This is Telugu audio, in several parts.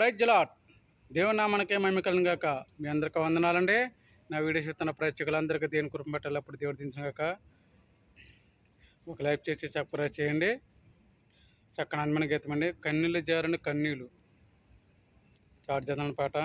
ప్రైజ్ జలాట్ దేవుని నామానికే మహిమ గాక. మీ అందరికీ వందనాలండి. నా వీడియో చూస్తున్న ప్రేక్షకులందరికీ దేని కృప పెట్టాలప్పుడు దేవుడు దించినాక ఒక లైక్ చేసి సబ్స్క్రైబ్ చేయండి. చక్కని అందమైన గీతం అండి. కన్నీళ్ళు జారని కన్నీళ్ళు. చాటు చదవని పాట.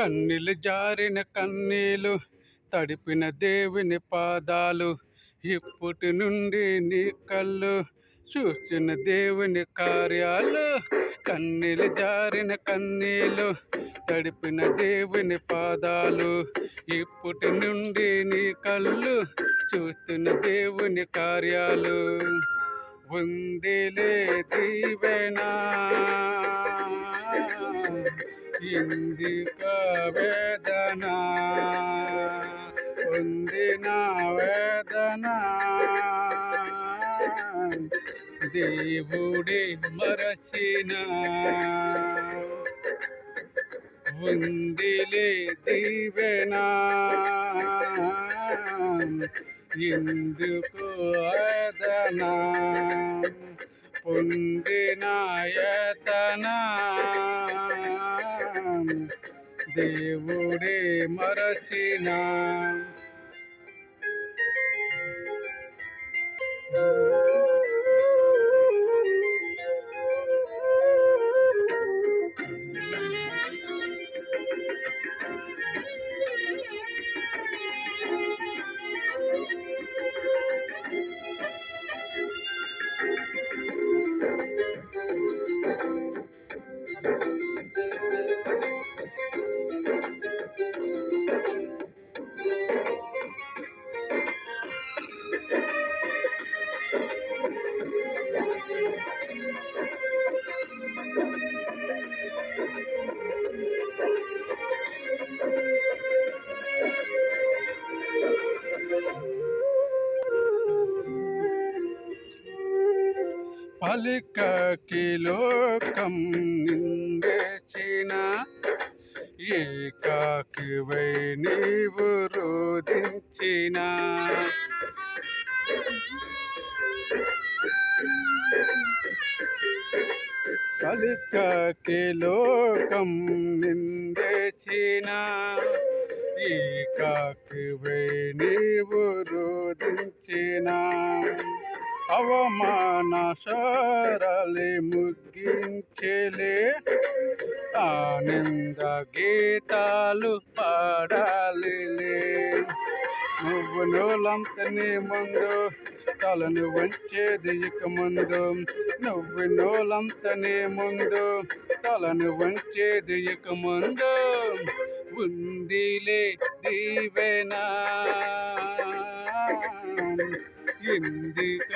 కన్నీళ్ళు జారిన కన్నీలు తడిపిన దేవుని పాదాలు ఇప్పటి నుండి నీ కళ్ళు చూసిన దేవుని కార్యాలు. కన్నీళ్ళు జారిన కన్నీలు తడిపిన దేవుని పాదాలు ఇప్పటి నుండి నీ కళ్ళు చూస్తున్న దేవుని కార్యాలు. ఉందిలే దీవెనా. ఇందిక వేదన పొందిన వేదన. దేవుడి మరసిన ఉందిలే దీవెనా. ఎందుకు వేదన పొందినాయతనా దేవుడే మరచిన. పలికకి లోకం నిందేచిన ఏకాకివై నీవు రోధించిన. కలికకి లోకం నిందేచిన ఏకాకివై నీవు రోధించినా. అవమాన సరళి ముగించలే ఆనంద గీతాలు పాడాలి నువ్వు నోలంతని ముందు తలను వంచేది ఇక ముందు. నువ్వు నోలంతని ముందు తలను వంచేది ఇక ముందు. ఉందిలే దీవెనా ఇందిక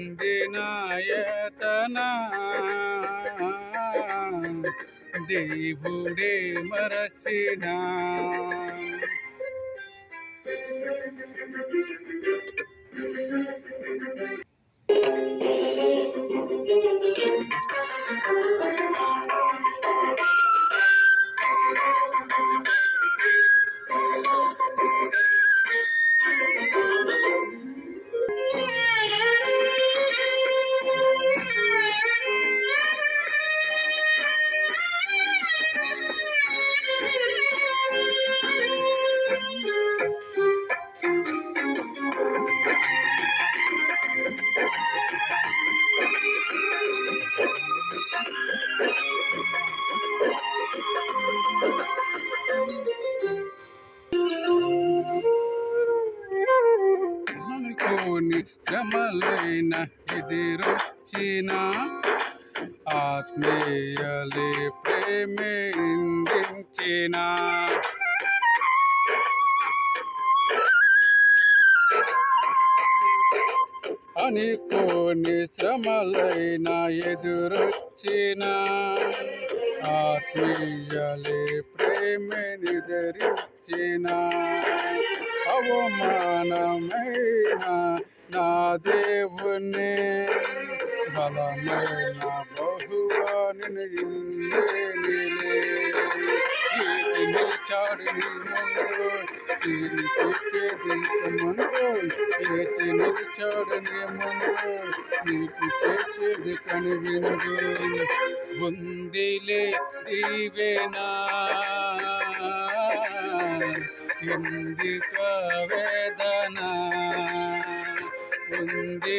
అంజనాయతన దేవుడే మరసిన ఆయన ఎదురొచ్చిన ఆత్మీయలే ప్రేమించిన. అనుకోని శ్రమలైన ఎదురొచ్చిన ఆత్మీయలే ప్రేమని ధరించిన అవమానమైన నా దేవుని బలమైన బహువాని నిలిచాడు నీ ముందు తీర్చేది ముందు ఏచి నిలిచాడు నీ ముందు నీకు చేసేది కనివిందు ఉందిలే దీవెనా ఎందుక వేదన ఉంది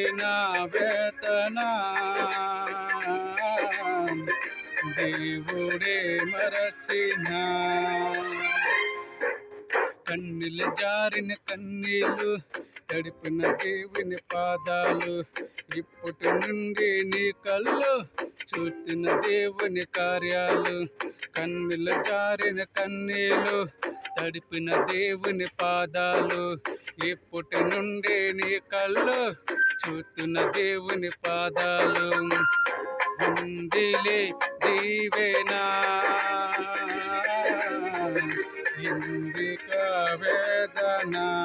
వేతన దేవుడే మరచిన. కన్నీలు జారిన కన్నీలు తడిపిన దేవుని పాదాలు ఇప్పటి నుండి నీ కళ్ళు చూసిన దేవుని కార్యాలు కన్నీలు జారిన కన్నీలు తడిపిన దేవుని పాదాలు ఇప్పటి నుండి నీ కళ్ళు చూస్తున్న దేవుని పాదాలు. ఉందిలే దీవెనా. ఇందిక వేదనా.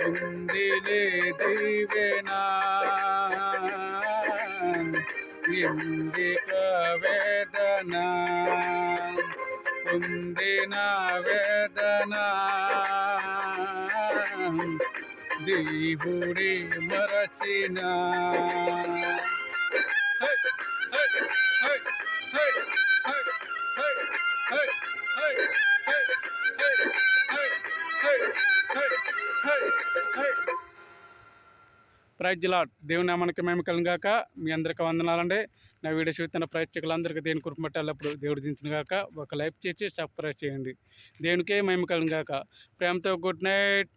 ಹಿಂದಿಲೆ ದಿವೆನ ಇಂದಿಕ ವೇದನ ಮುಂದಿನ ವೇದನ ದೇವುಡಿ ಮರಸಿನ ప్రైజ్ లాట్ దేవుని నామానికి మేము కలిగాక మీ అందరికీ వందనాలండి. నా వీడియో చూస్తున్న ప్రేక్షకులందరికీ దేని కుటుంబ ఎల్లప్పుడు దేవుడు దించిన గాక. ఒక లైక్ చేసి సబ్స్క్రైబ్ చేయండి. దేవునికే మేము కలిగాక ప్రేమతో గుడ్ నైట్.